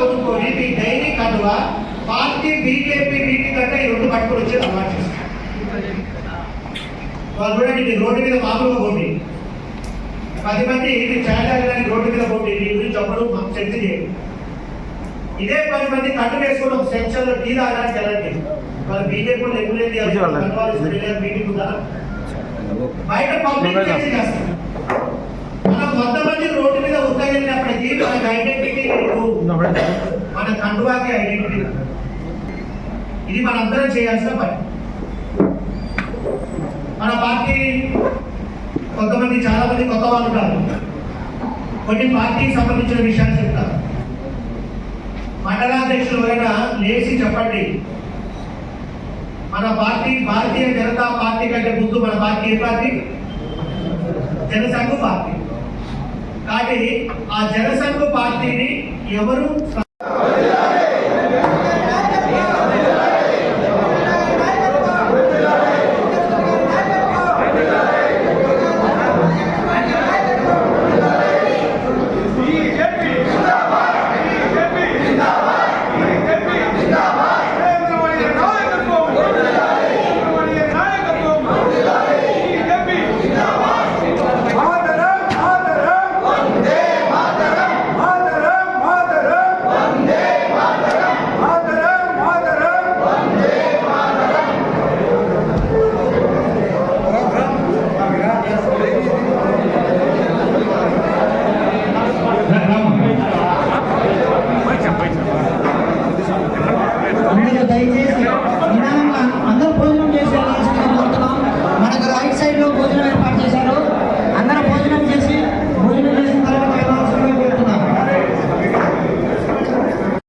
కొనుక్కొని మీ డైరీ కడువ పార్టీ బీజేపీ మీటింగ్ కంటే ఈ రెండు పట్టుకొని వచ్చి అలవాటు చేస్తారు. వాళ్ళు చూడండి రోడ్డు మీద మామూలుగా పోండి. పది మంది మీరు ఛాయలాగడానికి రోడ్డు మీద పోండి. మీ గురించి అప్పుడు మాకు చర్చ చేయండి. ఇదే పది మంది కట్టు వేసుకుని ఒక సెక్షన్లో టీ తాగడానికి వెళ్ళండి. వాళ్ళు బీజేపీ రెగ్యులేట్ మీటింగ్ ఉందా బయట పబ్లిక్ చేసి చేస్తారు. మనం వంద మంది రోడ్డు మీద మన కండువాకి ఐడెంటిటీ ఇది మనందరం చేయాల్సిన పని. మన పార్టీ కొంతమంది చాలా మంది కొత్త వాళ్ళు ఉంటారు కొన్ని పార్టీకి సంబంధించిన విషయాలు చెప్తారు. మండలాధ్యక్షులు ఎవరైనా లేచి చెప్పండి. మన పార్టీ భారతీయ జనతా పార్టీ కంటే ముందు మన పార్టీ ఏ పార్టీ? జనసంఘ పార్టీ. కాబట్టి ఆ జనసంఘ పార్టీ ఎవరు